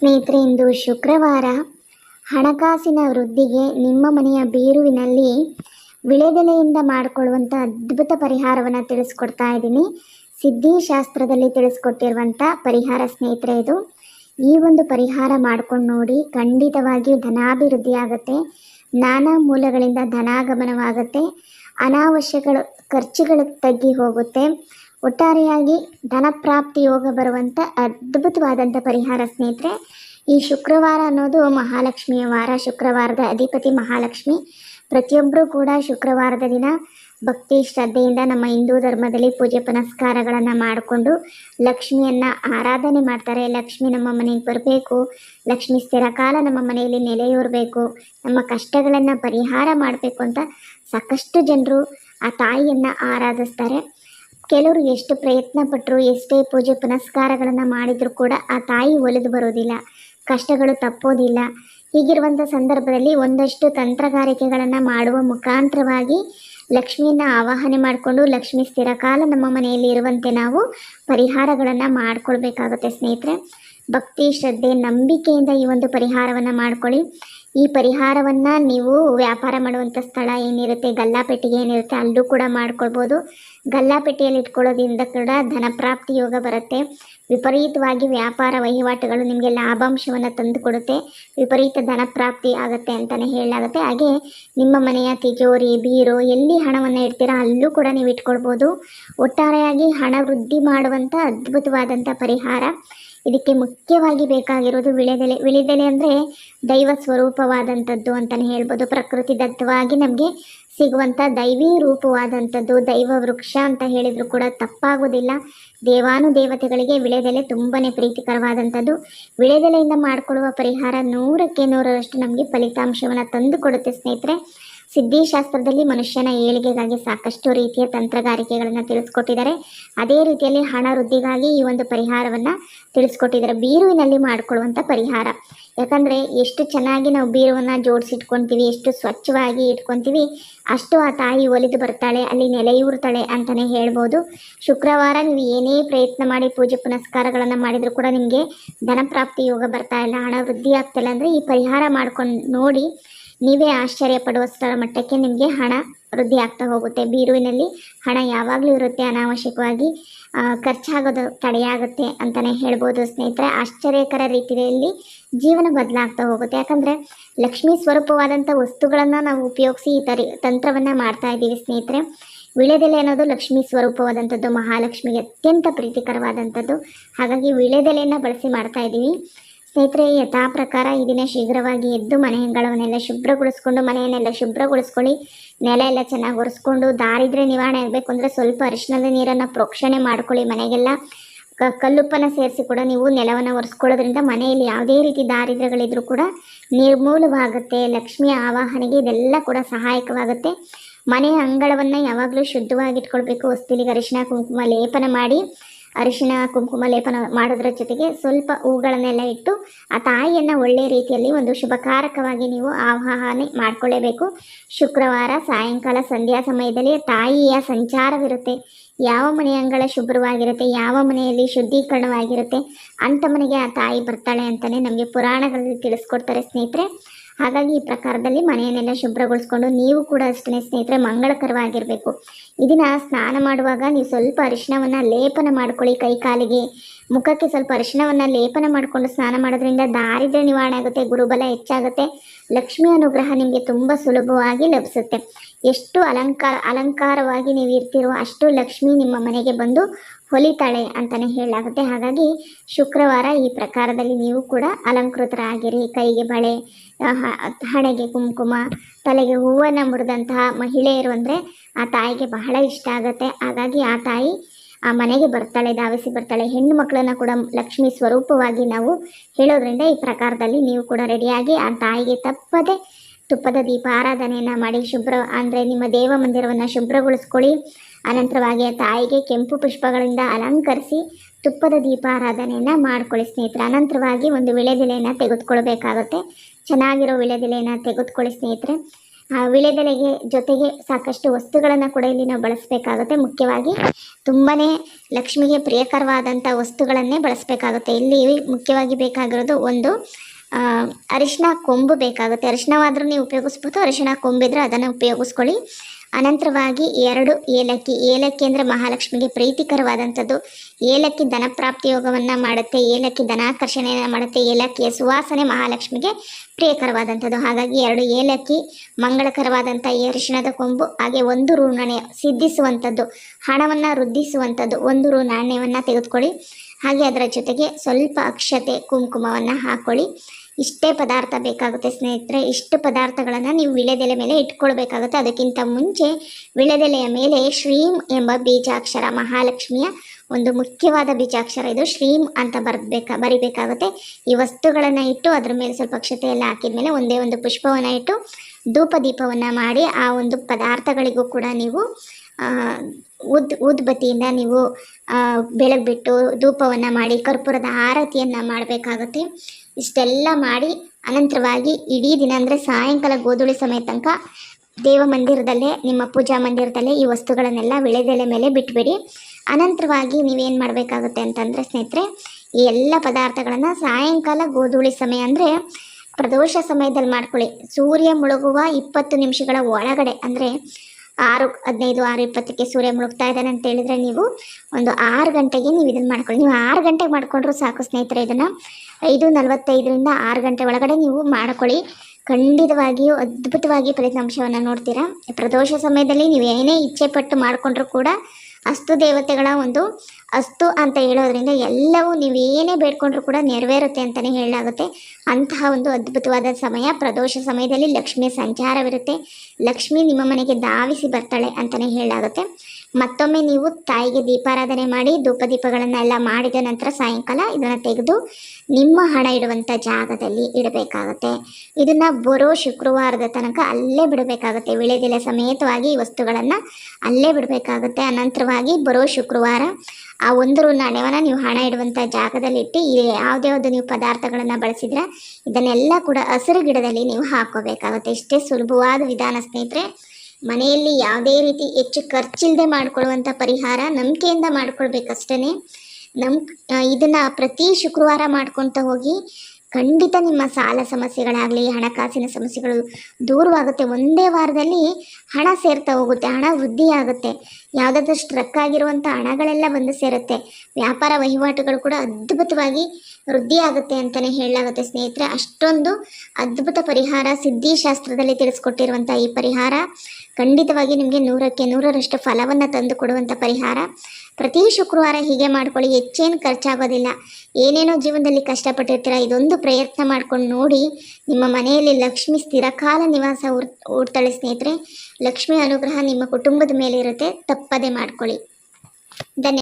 ಸ್ನೇಹಿತರೆ, ಇಂದು ಶುಕ್ರವಾರ ಹಣಕಾಸಿನ ವೃದ್ಧಿಗೆ ನಿಮ್ಮ ಮನೆಯ ಬೀರುವಿನಲ್ಲಿ ವಿಳೆದೆಲೆಯಿಂದ ಮಾಡಿಕೊಳ್ಳುವಂಥ ಅದ್ಭುತ ಪರಿಹಾರವನ್ನು ತಿಳಿಸ್ಕೊಡ್ತಾ ಇದ್ದೀನಿ. ಸಿದ್ಧಿಶಾಸ್ತ್ರದಲ್ಲಿ ತಿಳಿಸ್ಕೊಟ್ಟಿರುವಂಥ ಪರಿಹಾರ ಸ್ನೇಹಿತರೆ ಇದು. ಈ ಒಂದು ಪರಿಹಾರ ಮಾಡ್ಕೊಂಡು ನೋಡಿ, ಖಂಡಿತವಾಗಿಯೂ ಧನಾಭಿವೃದ್ಧಿ ಆಗುತ್ತೆ. ನಾನಾ ಮೂಲಗಳಿಂದ ಧನಾಗಮನವಾಗುತ್ತೆ. ಅನಾವಶ್ಯಕ ಖರ್ಚುಗಳು ತಗ್ಗಿ ಹೋಗುತ್ತೆ. ಒಟ್ಟಾರೆಯಾಗಿ ಧನಪ್ರಾಪ್ತಿ ಯೋಗ ಬರುವಂಥ ಅದ್ಭುತವಾದಂಥ ಪರಿಹಾರ ಸ್ನೇಹಿತರೆ, ಈ ಶುಕ್ರವಾರ ಅನ್ನೋದು ಮಹಾಲಕ್ಷ್ಮಿಯ ವಾರ, ಶುಕ್ರವಾರದ ಅಧಿಪತಿ ಮಹಾಲಕ್ಷ್ಮಿ. ಪ್ರತಿಯೊಬ್ಬರೂ ಕೂಡ ಶುಕ್ರವಾರದ ದಿನ ಭಕ್ತಿ ಶ್ರದ್ಧೆಯಿಂದ ನಮ್ಮ ಹಿಂದೂ ಧರ್ಮದಲ್ಲಿ ಪೂಜೆ ಪುನಸ್ಕಾರಗಳನ್ನು ಮಾಡಿಕೊಂಡು ಲಕ್ಷ್ಮಿಯನ್ನು ಆರಾಧನೆ ಮಾಡ್ತಾರೆ. ಲಕ್ಷ್ಮಿ ನಮ್ಮ ಮನೆಗೆ ಬರಬೇಕು, ಲಕ್ಷ್ಮಿ ಸ್ಥಿರಕಾಲ ನಮ್ಮ ಮನೆಯಲ್ಲಿ ನೆಲೆಯೂರಬೇಕು, ನಮ್ಮ ಕಷ್ಟಗಳನ್ನು ಪರಿಹಾರ ಮಾಡಬೇಕು ಅಂತ ಸಾಕಷ್ಟು ಜನರು ಆ ತಾಯಿಯನ್ನು ಆರಾಧಿಸ್ತಾರೆ. ಕೆಲವರು ಎಷ್ಟು ಪ್ರಯತ್ನ ಪಟ್ಟರು ಎಷ್ಟೇ ಪೂಜೆ ಪುನಸ್ಕಾರಗಳನ್ನು ಮಾಡಿದರೂ ಕೂಡ ಆ ತಾಯಿ ಒಲಿದು ಬರೋದಿಲ್ಲ, ಕಷ್ಟಗಳು ತಪ್ಪೋದಿಲ್ಲ. ಹೀಗಿರುವಂಥ ಸಂದರ್ಭದಲ್ಲಿ ಒಂದಷ್ಟು ತಂತ್ರಗಾರಿಕೆಗಳನ್ನು ಮಾಡುವ ಮುಖಾಂತರವಾಗಿ ಲಕ್ಷ್ಮಿಯನ್ನು ಆವಾಹನೆ ಮಾಡಿಕೊಂಡು ಲಕ್ಷ್ಮಿ ಸ್ಥಿರಕಾಲ ನಮ್ಮ ಮನೆಯಲ್ಲಿ ಇರುವಂತೆ ನಾವು ಪರಿಹಾರಗಳನ್ನು ಮಾಡಿಕೊಳ್ಬೇಕಾಗುತ್ತೆ ಸ್ನೇಹಿತರೆ. ಭಕ್ತಿ, ಶ್ರದ್ಧೆ, ನಂಬಿಕೆಯಿಂದ ಈ ಒಂದು ಪರಿಹಾರವನ್ನು ಮಾಡ್ಕೊಳ್ಳಿ. ಈ ಪರಿಹಾರವನ್ನು ನೀವು ವ್ಯಾಪಾರ ಮಾಡುವಂಥ ಸ್ಥಳ ಏನಿರುತ್ತೆ, ಗಲ್ಲಾಪೆಟ್ಟಿಗೆ ಏನಿರುತ್ತೆ, ಅಲ್ಲೂ ಕೂಡ ಮಾಡ್ಕೊಳ್ಬೋದು. ಗಲ್ಲಾಪೆಟ್ಟಿಗೆಯಲ್ಲಿ ಇಟ್ಕೊಳ್ಳೋದ್ರಿಂದ ಕೂಡ ಧನಪ್ರಾಪ್ತಿ ಯೋಗ ಬರುತ್ತೆ. ವಿಪರೀತವಾಗಿ ವ್ಯಾಪಾರ ವಹಿವಾಟುಗಳು ನಿಮಗೆ ಲಾಭಾಂಶವನ್ನು ತಂದು ಕೊಡುತ್ತೆ ವಿಪರೀತ ಧನಪ್ರಾಪ್ತಿ ಆಗುತ್ತೆ ಅಂತಲೇ ಹೇಳಲಾಗುತ್ತೆ. ಹಾಗೆ ನಿಮ್ಮ ಮನೆಯ ತಿಜೋರಿ, ಬೀರೋ, ಎಲ್ಲಿ ಹಣವನ್ನು ಇಡ್ತೀರಾ ಅಲ್ಲೂ ಕೂಡ ನೀವು ಇಟ್ಕೊಳ್ಬೋದು. ಒಟ್ಟಾರೆಯಾಗಿ ಹಣ ವೃದ್ಧಿ ಮಾಡುವಂಥ ಅದ್ಭುತವಾದಂಥ ಪರಿಹಾರ. ಇದಕ್ಕೆ ಮುಖ್ಯವಾಗಿ ಬೇಕಾಗಿರೋದು ವಿಳೆದೆಲೆ ವಿಳೆದೆಲೆ ಅಂದರೆ ದೈವ ಸ್ವರೂಪವಾದಂಥದ್ದು ಅಂತಲೇ ಹೇಳ್ಬೋದು. ಪ್ರಕೃತಿ ದತ್ತವಾಗಿ ನಮಗೆ ಸಿಗುವಂಥ ದೈವೀ ರೂಪವಾದಂಥದ್ದು, ದೈವ ವೃಕ್ಷ ಅಂತ ಹೇಳಿದರೂ ಕೂಡ ತಪ್ಪಾಗೋದಿಲ್ಲ. ದೇವಾನುದೇವತೆಗಳಿಗೆ ವಿಳೆದೆಲೆ ತುಂಬಾ ಪ್ರೀತಿಕರವಾದಂಥದ್ದು. ವಿಳೆದೆಲೆಯಿಂದ ಮಾಡಿಕೊಳ್ಳುವ ಪರಿಹಾರ ನೂರಕ್ಕೆ ನೂರರಷ್ಟು ನಮಗೆ ಫಲಿತಾಂಶವನ್ನು ತಂದು ಕೊಡುತ್ತೆ ಸ್ನೇಹಿತರೆ. ಸಿದ್ಧಿಶಾಸ್ತ್ರದಲ್ಲಿ ಮನುಷ್ಯನ ಏಳಿಗೆಗಾಗಿ ಸಾಕಷ್ಟು ರೀತಿಯ ತಂತ್ರಗಾರಿಕೆಗಳನ್ನು ತಿಳಿಸ್ಕೊಟ್ಟಿದ್ದಾರೆ. ಅದೇ ರೀತಿಯಲ್ಲಿ ಹಣ ವೃದ್ಧಿಗಾಗಿ ಈ ಒಂದು ಪರಿಹಾರವನ್ನು ತಿಳಿಸ್ಕೊಟ್ಟಿದ್ದಾರೆ. ಬೀರುವಿನಲ್ಲಿ ಮಾಡಿಕೊಳ್ಳುವಂಥ ಪರಿಹಾರ. ಯಾಕಂದರೆ ಎಷ್ಟು ಚೆನ್ನಾಗಿ ನಾವು ಬೀರುವನ್ನು ಜೋಡಿಸಿಟ್ಕೊತೀವಿ, ಎಷ್ಟು ಸ್ವಚ್ಛವಾಗಿ ಇಟ್ಕೊತೀವಿ, ಅಷ್ಟು ಆ ತಾಯಿ ಒಲಿದು ಬರ್ತಾಳೆ, ಅಲ್ಲಿ ನೆಲೆಯೂರ್ತಾಳೆ ಅಂತಲೇ ಹೇಳ್ಬೋದು. ಶುಕ್ರವಾರ ನೀವು ಏನೇ ಪ್ರಯತ್ನ ಮಾಡಿ ಪೂಜೆ ಪುನಸ್ಕಾರಗಳನ್ನು ಮಾಡಿದರೂ ಕೂಡ ನಿಮಗೆ ಧನಪ್ರಾಪ್ತಿ ಯೋಗ ಬರ್ತಾ ಇಲ್ಲ, ಹಣ ವೃದ್ಧಿ ಆಗ್ತಿಲ್ಲ ಅಂದರೆ ಈ ಪರಿಹಾರ ಮಾಡ್ಕೊಂಡು ನೋಡಿ ನೀವೇ ಆಶ್ಚರ್ಯ ಸ್ಥಳ ಮಟ್ಟಕ್ಕೆ ನಿಮಗೆ ಹಣ ವೃದ್ಧಿ ಆಗ್ತಾ ಹೋಗುತ್ತೆ. ಬೀರುವಿನಲ್ಲಿ ಹಣ ಯಾವಾಗಲೂ ಇರುತ್ತೆ ಅನಾವಶ್ಯಕವಾಗಿ. ಖರ್ಚಾಗೋದು ತಡೆಯಾಗುತ್ತೆ ಅಂತಲೇ ಹೇಳ್ಬೋದು ಸ್ನೇಹಿತರೆ. ಆಶ್ಚರ್ಯಕರ ರೀತಿಯಲ್ಲಿ ಜೀವನ ಬದಲಾಗ್ತಾ ಹೋಗುತ್ತೆ. ಯಾಕಂದರೆ ಲಕ್ಷ್ಮೀ ಸ್ವರೂಪವಾದಂಥ ವಸ್ತುಗಳನ್ನು ನಾವು ಉಪಯೋಗಿಸಿ ಈ ತರಿ, ತಂತ್ರವನ್ನು ಮಾಡ್ತಾ ಇದ್ದೀವಿ ಸ್ನೇಹಿತರೆ. ವಿಳೆದೆಲೆ ಅನ್ನೋದು ಲಕ್ಷ್ಮೀ ಸ್ವರೂಪವಾದಂಥದ್ದು, ಮಹಾಲಕ್ಷ್ಮಿಗೆ ಅತ್ಯಂತ ಪ್ರೀತಿಕರವಾದಂಥದ್ದು. ಹಾಗಾಗಿ ವಿಳೆದೆಲೆಯನ್ನು ಬಳಸಿ ಮಾಡ್ತಾ ಇದ್ದೀವಿ. ಸ್ನೇಹಿತರೆ ಯಥಾ ಪ್ರಕಾರ ಈ ದಿನ ಶೀಘ್ರವಾಗಿ ಎದ್ದು ಮನೆ ಅಂಗಳವನ್ನೆಲ್ಲ ಶುಭ್ರಗೊಳಿಸ್ಕೊಂಡು, ಮನೆಯನ್ನೆಲ್ಲ ಶುಭ್ರಗೊಳಿಸ್ಕೊಳ್ಳಿ. ನೆಲ ಎಲ್ಲ ಚೆನ್ನಾಗಿ ಒರೆಸ್ಕೊಂಡು, ದಾರಿದ್ರೆ ನಿವಾರಣೆ ಆಗಬೇಕು ಅಂದರೆ ಸ್ವಲ್ಪ ಅರಿಶಿಣದ ನೀರನ್ನು ಪ್ರೋಕ್ಷಣೆ ಮಾಡ್ಕೊಳ್ಳಿ ಮನೆಗೆಲ್ಲ. ಕಲ್ಲುಪ್ಪನ್ನು ಸೇರಿಸಿ ಕೂಡ ನೀವು ನೆಲವನ್ನು ಒರೆಸ್ಕೊಳ್ಳೋದ್ರಿಂದ ಮನೆಯಲ್ಲಿ ಯಾವುದೇ ರೀತಿ ದಾರಿದ್ರ್ಯಗಳಿದ್ರೂ ಕೂಡ ನಿರ್ಮೂಲವಾಗುತ್ತೆ ಲಕ್ಷ್ಮಿಯ ಆವಾಹನೆಗೆ ಇದೆಲ್ಲ ಕೂಡ ಸಹಾಯಕವಾಗುತ್ತೆ. ಮನೆಯ ಅಂಗಳವನ್ನು ಯಾವಾಗಲೂ ಶುದ್ಧವಾಗಿಟ್ಕೊಳ್ಬೇಕು. ಹೊಸ್ತಿಲಿಗೆ ಅರಿಶಿನ ಕುಂಕುಮ, ಲೇಪನ ಮಾಡಿ. ಅರಿಶಿಣ ಕುಂಕುಮ, ಲೇಪನ ಮಾಡೋದ್ರ ಜೊತೆಗೆ ಸ್ವಲ್ಪ ಹೂಗಳನ್ನೆಲ್ಲ ಇಟ್ಟು ಆ ತಾಯಿಯನ್ನು ಒಳ್ಳೆಯ ರೀತಿಯಲ್ಲಿ ಒಂದು ಶುಭಕಾರಕವಾಗಿ ನೀವು ಆವಾಹನೆ ಮಾಡಿಕೊಳ್ಳೇಬೇಕು. ಶುಕ್ರವಾರ, ಸಾಯಂಕಾಲ, ಸಂಧ್ಯಾ ಸಮಯದಲ್ಲಿ ತಾಯಿಯ ಸಂಚಾರವಿರುತ್ತೆ. ಯಾವ ಮನೆಯ ಅಂಗಳ ಶುಭ್ರವಾಗಿರುತ್ತೆ, ಯಾವ ಮನೆಯಲ್ಲಿ ಶುದ್ಧೀಕರಣವಾಗಿರುತ್ತೆ ಅಂಥ ಮನೆಗೆ ಆ ತಾಯಿ ಬರ್ತಾಳೆ ಅಂತಲೇ ನಮಗೆ ಪುರಾಣಗಳಲ್ಲಿ ತಿಳಿಸ್ಕೊಡ್ತಾರೆ ಸ್ನೇಹಿತರೆ. ಹಾಗಾಗಿ ಈ ಪ್ರಕಾರದಲ್ಲಿ ಮನೆಯನ್ನೆಲ್ಲ ಶುಭ್ರಗೊಳಿಸ್ಕೊಂಡು ನೀವು ಕೂಡ ಅಷ್ಟೇ ಸ್ನೇಹಿತರೆ ಮಂಗಳಕರವಾಗಿರಬೇಕು. ಇದನ್ನು ಸ್ನಾನ ಮಾಡುವಾಗ ನೀವು ಸ್ವಲ್ಪ ಅರಿಶಿಣವನ್ನು ಲೇಪನ ಮಾಡ್ಕೊಳ್ಳಿ ಕೈ ಕಾಲಿಗೆ. ಮುಖಕ್ಕೆ ಸ್ವಲ್ಪ ಅರಿಶಿಣವನ್ನು ಲೇಪನ ಮಾಡಿಕೊಂಡು ಸ್ನಾನ ಮಾಡೋದ್ರಿಂದ ದಾರಿದ್ರ್ಯ ನಿವಾರಣೆ ಆಗುತ್ತೆ, ಗುರುಬಲ ಹೆಚ್ಚಾಗುತ್ತೆ. ಲಕ್ಷ್ಮಿ ಅನುಗ್ರಹ ನಿಮಗೆ ತುಂಬ ಸುಲಭವಾಗಿ ಲಭಿಸುತ್ತೆ. ಎಷ್ಟು ಅಲಂಕಾರ ಅಲಂಕಾರವಾಗಿ ನೀವು ಇರ್ತೀರೋ ಅಷ್ಟು ಲಕ್ಷ್ಮಿ ನಿಮ್ಮ ಮನೆಗೆ ಬಂದು ಹೊಲಿತಾಳೆ ಅಂತಾನೆ ಹೇಳಲಾಗುತ್ತೆ. ಹಾಗಾಗಿ ಶುಕ್ರವಾರ ಈ ಪ್ರಕಾರದಲ್ಲಿ ನೀವು ಕೂಡ ಅಲಂಕೃತರಾಗಿರಿ. ಕೈಗೆ ಬಳೆ ಹಣೆಗೆ ಕುಂಕುಮ, ತಲೆಗೆ ಹೂವನ್ನು ಮುರಿದಂತಹ ಮಹಿಳೆಯರು ಅಂದರೆ ಆ ತಾಯಿಗೆ ಬಹಳ ಇಷ್ಟ ಆಗುತ್ತೆ. ಹಾಗಾಗಿ ಆ ತಾಯಿ ಆ ಮನೆಗೆ ಬರ್ತಾಳೆ, ಧಾವಿಸಿ ಬರ್ತಾಳೆ. ಹೆಣ್ಣು ಮಕ್ಕಳನ್ನ ಕೂಡ ಲಕ್ಷ್ಮಿ ಸ್ವರೂಪವಾಗಿ ನಾವು ಹೇಳೋದ್ರಿಂದ ಈ ಪ್ರಕಾರದಲ್ಲಿ ನೀವು ಕೂಡ ರೆಡಿಯಾಗಿ ಆ ತಾಯಿಗೆ ತಪ್ಪದೆ ತುಪ್ಪದ ದೀಪ ಆರಾಧನೆಯನ್ನು ಮಾಡಿ ಶುಭ್ರ ಅಂದರೆ ನಿಮ್ಮ ದೇವ ಮಂದಿರವನ್ನು ಶುಭ್ರಗೊಳಿಸ್ಕೊಳ್ಳಿ. ಅನಂತರವಾಗಿ ತಾಯಿಗೆ ಕೆಂಪು ಪುಷ್ಪಗಳಿಂದ ಅಲಂಕರಿಸಿ ತುಪ್ಪದ ದೀಪ ದೀಪಾರಾಧನೆಯನ್ನು ಮಾಡ್ಕೊಳ್ಳಿ ಸ್ನೇಹಿತರೆ. ಅನಂತರವಾಗಿ ಒಂದು ವಿಳೆದೆಲೆಯನ್ನು ತೆಗೆದುಕೊಳ್ಬೇಕಾಗುತ್ತೆ. ಚೆನ್ನಾಗಿರೋ ವಿಳೆದೆಲೆಯನ್ನು ತೆಗೆದುಕೊಳ್ಳಿ ಸ್ನೇಹಿತರೆ. ಆ ವಿಳೆದೆಲೆಗೆ ಜೊತೆಗೆ ಸಾಕಷ್ಟು ವಸ್ತುಗಳನ್ನು ಕೂಡ ಇಲ್ಲಿ ನಾವು ಬಳಸಬೇಕಾಗುತ್ತೆ. ಮುಖ್ಯವಾಗಿ ತುಂಬಾ ಲಕ್ಷ್ಮಿಗೆ ಪ್ರಿಯಕರವಾದಂಥ ವಸ್ತುಗಳನ್ನೇ ಬಳಸಬೇಕಾಗುತ್ತೆ. ಇಲ್ಲಿ ಮುಖ್ಯವಾಗಿ ಬೇಕಾಗಿರೋದು ಒಂದು ಅರಿಶಿನ ಕೊಂಬು ಬೇಕಾಗುತ್ತೆ. ಅರಿಶಿನವಾದರೂ ನೀವು ಉಪಯೋಗಿಸ್ಬೋದು. ಅರಿಶಿನ ಕೊಂಬಿದ್ರೆ ಅದನ್ನು ಉಪಯೋಗಿಸ್ಕೊಳ್ಳಿ. ಅನಂತರವಾಗಿ ಎರಡು ಏಲಕ್ಕಿ. ಏಲಕ್ಕಿ ಅಂದರೆ ಮಹಾಲಕ್ಷ್ಮಿಗೆ ಪ್ರೀತಿಕರವಾದಂಥದ್ದು. ಏಲಕ್ಕಿ ಧನ ಪ್ರಾಪ್ತಿ ಯೋಗವನ್ನು ಮಾಡುತ್ತೆ. ಏಲಕ್ಕಿ ಧನಾಕರ್ಷಣೆಯನ್ನು ಮಾಡುತ್ತೆ. ಏಲಕ್ಕಿಯ ಸುವಾಸನೆ ಮಹಾಲಕ್ಷ್ಮಿಗೆ ಪ್ರಿಯಕರವಾದಂಥದ್ದು. ಹಾಗಾಗಿ ಎರಡು ಏಲಕ್ಕಿ ಮಂಗಳಕರವಾದಂಥ ಈ ಅರಿಶಿಣದ ಕೊಂಬು, ಹಾಗೆ ಒಂದು ರು ನಾಣ್ಯ ಸಿದ್ಧಿಸುವಂಥದ್ದು, ಹಣವನ್ನು ವೃದ್ಧಿಸುವಂಥದ್ದು, ಒಂದು ರು ನಾಣ್ಯವನ್ನು ತೆಗೆದುಕೊಳ್ಳಿ. ಹಾಗೆ ಅದರ ಜೊತೆಗೆ ಸ್ವಲ್ಪ ಅಕ್ಷತೆ ಕುಂಕುಮವನ್ನು ಹಾಕ್ಕೊಳ್ಳಿ ಇಷ್ಟೇ ಪದಾರ್ಥ ಬೇಕಾಗುತ್ತೆ ಸ್ನೇಹಿತರೆ. ಇಷ್ಟು ಪದಾರ್ಥಗಳನ್ನು ನೀವು ವಿಳೆದೆಲೆ ಮೇಲೆ ಇಟ್ಕೊಳ್ಬೇಕಾಗುತ್ತೆ. ಅದಕ್ಕಿಂತ ಮುಂಚೆ ವಿಳೆದೆಲೆಯ ಮೇಲೆ ಶ್ರೀಂ ಎಂಬ ಬೀಜಾಕ್ಷರ, ಮಹಾಲಕ್ಷ್ಮಿಯ ಒಂದು ಮುಖ್ಯವಾದ ಬೀಜಾಕ್ಷರ ಇದು. ಶ್ರೀಂ ಅಂತ ಬರ್ಬೇಕಾ, ಬರಿಬೇಕಾಗುತ್ತೆ. ಈ ವಸ್ತುಗಳನ್ನು ಇಟ್ಟು ಅದ್ರ ಮೇಲೆ ಸ್ವಲ್ಪ ಅಕ್ಷತೆ ಎಲ್ಲ ಹಾಕಿದ ಮೇಲೆ ಒಂದೇ ಒಂದು ಪುಷ್ಪವನ್ನು ಇಟ್ಟು ಧೂಪ ದೀಪವನ್ನು ಮಾಡಿ ಆ ಒಂದು ಪದಾರ್ಥಗಳಿಗೂ ಕೂಡ ನೀವು ಉದ್ ಉದ್ಬತ್ತಿಯಿಂದ ನೀವು ಬೆಳಗ್ಬಿಟ್ಟು ಧೂಪವನ್ನು ಮಾಡಿ, ಕರ್ಪೂರದ ಆರತಿಯನ್ನು ಮಾಡಬೇಕಾಗುತ್ತೆ. ಇಷ್ಟೆಲ್ಲ ಮಾಡಿ, ಅನಂತರವಾಗಿ ಇಡೀ ದಿನ ಅಂದರೆ ಸಾಯಂಕಾಲ ಗೋಧೂಳಿ ಸಮಯ ತನಕ ದೇವ ಮಂದಿರದಲ್ಲೇ, ನಿಮ್ಮ ಪೂಜಾ ಮಂದಿರದಲ್ಲೇ ಈ ವಸ್ತುಗಳನ್ನೆಲ್ಲ ವಿಳೆದೆಲೆ ಮೇಲೆ ಬಿಟ್ಬಿಡಿ. ಅನಂತರವಾಗಿ ನೀವೇನು ಮಾಡಬೇಕಾಗುತ್ತೆ ಅಂತಂದರೆ ಸ್ನೇಹಿತರೆ, ಈ ಎಲ್ಲ ಪದಾರ್ಥಗಳನ್ನು ಸಾಯಂಕಾಲ ಗೋಧೂಳಿ ಸಮಯ ಅಂದರೆ ಪ್ರದೋಷ ಸಮಯದಲ್ಲಿ ಮಾಡ್ಕೊಳ್ಳಿ. ಸೂರ್ಯ ಮುಳುಗುವ ಇಪ್ಪತ್ತು ನಿಮಿಷಗಳ ಒಳಗಡೆ ಅಂದರೆ ಆರು, ಹದಿನೈದು, ಆರು ಇಪ್ಪತ್ತಕ್ಕೆ ಸೂರ್ಯ ಮುಳುಗ್ತಾ ಇದ್ದಾನೆ ಅಂತ ಹೇಳಿದ್ರೆ ನೀವು ಒಂದು ಆರು ಗಂಟೆಗೆ ನೀವು ಇದನ್ನು ಮಾಡ್ಕೊಳ್ಳಿ. ನೀವು ಆರು ಗಂಟೆಗೆ ಮಾಡ್ಕೊಂಡ್ರೂ ಸಾಕು ಸ್ನೇಹಿತರೆ ಇದನ್ನು. ಐದು ನಲವತ್ತೈದರಿಂದ ಆರು ಗಂಟೆ ಒಳಗಡೆ ನೀವು ಮಾಡ್ಕೊಳ್ಳಿ. ಖಂಡಿತವಾಗಿಯೂ ಅದ್ಭುತವಾಗಿ ಫಲಿತಾಂಶವನ್ನು ನೋಡ್ತೀರಾ. ಪ್ರದೋಷ ಸಮಯದಲ್ಲಿ ನೀವು ಏನೇ ಇಚ್ಛೆ ಪಟ್ಟು ಮಾಡಿಕೊಂಡ್ರೂ ಕೂಡ ಅಸ್ತು ದೇವತೆಗಳ ಒಂದು ಅಸ್ತು ಅಂತ ಹೇಳೋದ್ರಿಂದ ಎಲ್ಲವೂ ನೀವು ಏನೇ ಬೇಡ್ಕೊಂಡ್ರೂ ಕೂಡ ನೆರವೇರುತ್ತೆ ಅಂತಲೇ ಹೇಳಲಾಗುತ್ತೆ. ಅಂತಹ ಒಂದು ಅದ್ಭುತವಾದ ಸಮಯ, ಪ್ರದೋಷ ಸಮಯದಲ್ಲಿ ಲಕ್ಷ್ಮಿಯ ಸಂಚಾರವಿರುತ್ತೆ. ಲಕ್ಷ್ಮಿ ನಿಮ್ಮ ಮನೆಗೆ ಧಾವಿಸಿ ಬರ್ತಾಳೆ ಅಂತಲೇ ಹೇಳಲಾಗುತ್ತೆ. ಮತ್ತೊಮ್ಮೆ ನೀವು ತಾಯಿಗೆ ದೀಪಾರಾಧನೆ ಮಾಡಿ ಧೂಪ ದೀಪಗಳನ್ನೆಲ್ಲ ಮಾಡಿದ ನಂತರ ಸಾಯಂಕಾಲ ಇದನ್ನು ತೆಗೆದು ನಿಮ್ಮ ಹಣ ಇಡುವಂಥ ಜಾಗದಲ್ಲಿ ಇಡಬೇಕಾಗತ್ತೆ. ಇದನ್ನು ಬರೋ ಶುಕ್ರವಾರದ ತನಕ ಅಲ್ಲೇ ಬಿಡಬೇಕಾಗುತ್ತೆ. ವಿಳೆದೆಲೆ ಸಮೇತವಾಗಿ ಈ ವಸ್ತುಗಳನ್ನು ಅಲ್ಲೇ ಬಿಡಬೇಕಾಗುತ್ತೆ. ಅನಂತರವಾಗಿ ಬರೋ ಶುಕ್ರವಾರ ಆ ಒಂದು ರು ನಾಣ್ಯವನ್ನು ನೀವು ಹಣ ಇಡುವಂಥ ಜಾಗದಲ್ಲಿ ಇಟ್ಟು ಯಾವುದ್ಯಾವುದು ನೀವು ಪದಾರ್ಥಗಳನ್ನು ಬಳಸಿದ್ರೆ ಇದನ್ನೆಲ್ಲ ಕೂಡ ಹಸಿರು ಗಿಡದಲ್ಲಿ ನೀವು ಹಾಕೋಬೇಕಾಗುತ್ತೆ. ಇಷ್ಟೇ ಸುಲಭವಾದ ವಿಧಾನ ಸ್ನೇಹಿತರೆ. ಮನೆಯಲ್ಲಿ ಯಾವುದೇ ರೀತಿ ಹೆಚ್ಚು ಖರ್ಚಿಲ್ಲದೆ ಮಾಡ್ಕೊಳ್ಳುವಂಥ ಪರಿಹಾರ ನಂಬಿಕೆಯಿಂದ ಮಾಡ್ಕೊಳ್ಬೇಕಷ್ಟೇ ನಮ್ ಇದನ್ನು ಪ್ರತಿ ಶುಕ್ರವಾರ ಮಾಡ್ಕೊತ ಹೋಗಿ ಖಂಡಿತ ನಿಮ್ಮ ಸಾಲ ಸಮಸ್ಯೆಗಳಾಗಲಿ, ಹಣಕಾಸಿನ ಸಮಸ್ಯೆಗಳು ದೂರವಾಗುತ್ತೆ. ಒಂದೇ ವಾರದಲ್ಲಿ ಹಣ ಸೇರ್ತಾ ಹೋಗುತ್ತೆ, ಹಣ ವೃದ್ಧಿ ಆಗುತ್ತೆ ಯಾವುದಾದ್ರೂ ಸ್ಟ್ರಕ್ ಆಗಿರುವಂಥ ಹಣಗಳೆಲ್ಲ ಬಂದು ಸೇರುತ್ತೆ. ವ್ಯಾಪಾರ ವಹಿವಾಟುಗಳು ಕೂಡ ಅದ್ಭುತವಾಗಿ ವೃದ್ಧಿ ಆಗುತ್ತೆ ಅಂತಲೇ ಹೇಳಲಾಗುತ್ತೆ ಸ್ನೇಹಿತರೆ. ಅಷ್ಟೊಂದು ಅದ್ಭುತ ಪರಿಹಾರ ಸಿದ್ಧಿಶಾಸ್ತ್ರದಲ್ಲಿ ತಿಳಿಸ್ಕೊಟ್ಟಿರುವಂಥ ಈ ಪರಿಹಾರ ಖಂಡಿತವಾಗಿ ನಿಮಗೆ ನೂರಕ್ಕೆ ನೂರರಷ್ಟು ಫಲವನ್ನು ತಂದು ಕೊಡುವಂಥ ಪರಿಹಾರ. ಪ್ರತಿ ಶುಕ್ರವಾರ ಹೀಗೆ ಮಾಡ್ಕೊಳ್ಳಿ, ಹೆಚ್ಚೇನು ಖರ್ಚಾಗೋದಿಲ್ಲ. ಏನೇನೋ ಜೀವನದಲ್ಲಿ ಕಷ್ಟಪಟ್ಟಿರ್ತೀರ, ಇದೊಂದು ಪ್ರಯತ್ನ ಮಾಡ್ಕೊಂಡು ನೋಡಿ ನಿಮ್ಮ ಮನೆಯಲ್ಲಿ ಲಕ್ಷ್ಮಿ ಸ್ಥಿರಕಾಲ ನಿವಾಸ ಉಡ್ತಾಳೆ ಸ್ನೇಹಿತರೆ. ಲಕ್ಷ್ಮಿ ಅನುಗ್ರಹ ನಿಮ್ಮ ಕುಟುಂಬದ ಮೇಲೆ ಇರುತ್ತೆ. ತಪ್ಪದೆ ಮಾಡ್ಕೊಳ್ಳಿ. ಧನ್ಯ